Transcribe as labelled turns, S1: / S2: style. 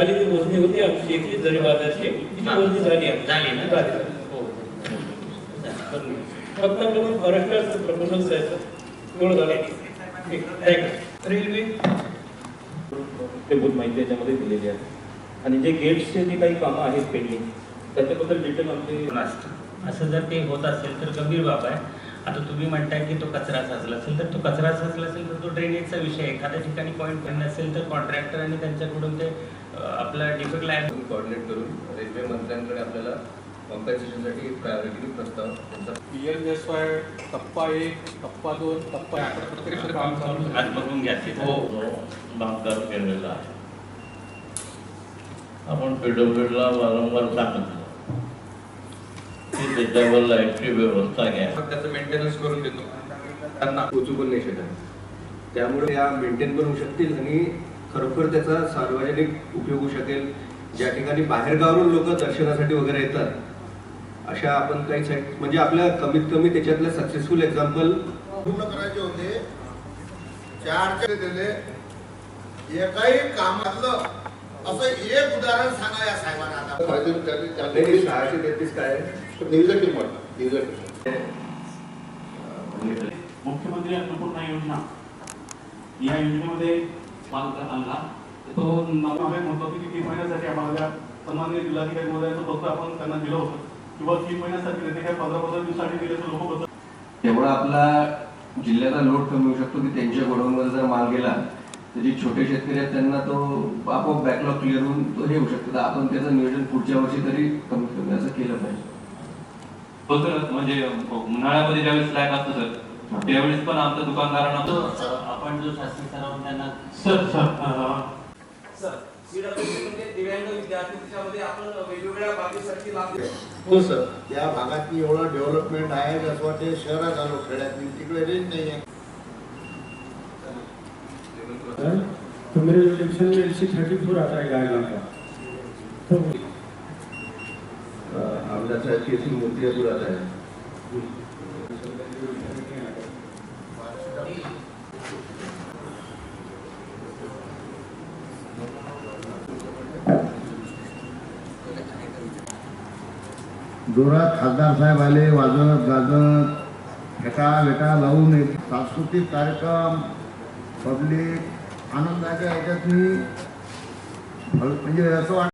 S1: खाली ती मोजणी होती आमची एकवीस जरी
S2: हा.
S1: मोजणी झाली.
S2: झाली ना?
S1: झाली. हो. फक्त आपल्याला महाराष्ट्राचं प्रपोजल द्यायचं तेवढं झालं ठीक थँक्यू रेल्वे
S3: मूलभूत माहिती याच्यामध्ये दिलेली आहे आणि जे गेट्सचे जे काही कामं आहेत पेंडिंग त्याच्याबद्दल डिटेल आमचे
S2: असं जर ते होत असेल तर गंभीर बाब आहे आता तुम्ही म्हणताय की तो कचरा साचला असेल तर तो कचरा साचला असेल तर तो ड्रेनेजचा विषय आहे. एखाद्या ठिकाणी पॉईंट पडला असेल तर कॉन्ट्रॅक्टर आणि त्यांच्याकडून ते आपला डिफेक्ट लाईन
S4: कोऑर्डिनेट करून रेल्वे मंत्र्यांकडे आपल्याला कॉम्पन्सेशनसाठी प्रायोरिटी प्रस्ताव त्यांचा
S5: पी एल एस वाय टप्पा एक टप्पा दोन टप्पा प्रत्यक्ष काम चालू.
S2: आज बघून घ्या.
S6: हो. बांधकाम केलेला आहे. आपण पीडब्ल्यूडीला वारंवार सांगितलं की त्याच्यावर लाईटची व्यवस्था घ्या.
S4: त्याचं मेंटेनन्स करून देतो. त्यांना पोचू पण नाही शकत. त्यामुळे या मेंटेन पण होऊ शकतील आणि खरोखर त्याचा सार्वजनिक उपयोग होऊ शकेल. ज्या ठिकाणी बाहेरगावरून लोक दर्शनासाठी वगैरे येतात अशा आपण काही साईट म्हणजे आपल्या कमीत कमी त्याच्यातलं सक्सेसफुल एक्झाम्पल
S7: पूर्ण करायचे होते. चारचे दिले. एकाही कामातलं असं एक उदाहरण सांगा या साहेबांना आता.
S4: सहाशे तेहतीस काय आहे?
S8: मुख्यमंत्री अन्नपूर्णा योजना. या योजनेमध्ये माल आणला. तो नवा म्हणतो की तीन महिन्यासाठी आम्हाला त्या सन्माननीय जिल्हाधिकारी महोदयाचं पत्र आपण त्यांना दिलं होतं. किंवा तीन महिन्यासाठी नाही, ते काय पंधरा पंधरा दिवसासाठी दिले तर लोक बदल
S9: तेवढा आपला जिल्ह्याचा लोड कमी होऊ शकतो की त्यांच्या गोडाऊनमध्ये जर माल गेला जे छोटे शेतकरी आहेत त्यांना तो आपोआप बॅकलॉग क्लिअर होऊन तो हे होऊ शकतो. आपण त्याचं नियोजन पुढच्या वर्षी तरी कमीत कमी असं केलं पाहिजे.
S8: हो सर म्हणजे उन्हाळ्यामध्ये ज्यावेळेस स्लॅक असतो सर त्यावेळेस पण आमच्या दुकानदारांना
S2: आपण जो शासन सराव त्यांना
S8: सर सर
S7: हो सर. या भागात एवढं डेव्हलपमेंट आहे असं वाटते शहरात आलो खेड्यात तिकडे रेंज नाही आहे
S10: तो मेरे रिलेक्शन में एल सी थर्टी फोर आता है गाइडलाइन का। तो
S4: आमदार साहेब केसी मूर्ती आता आहे
S7: जोरात खासदार साहेब आले वाजत गाजत फेटा वेटा लावून एक सांस्कृतिक कार्यक्रम पब्लिक आनंदाच्या ह्याच्यात मी म्हणजे असं वाटतं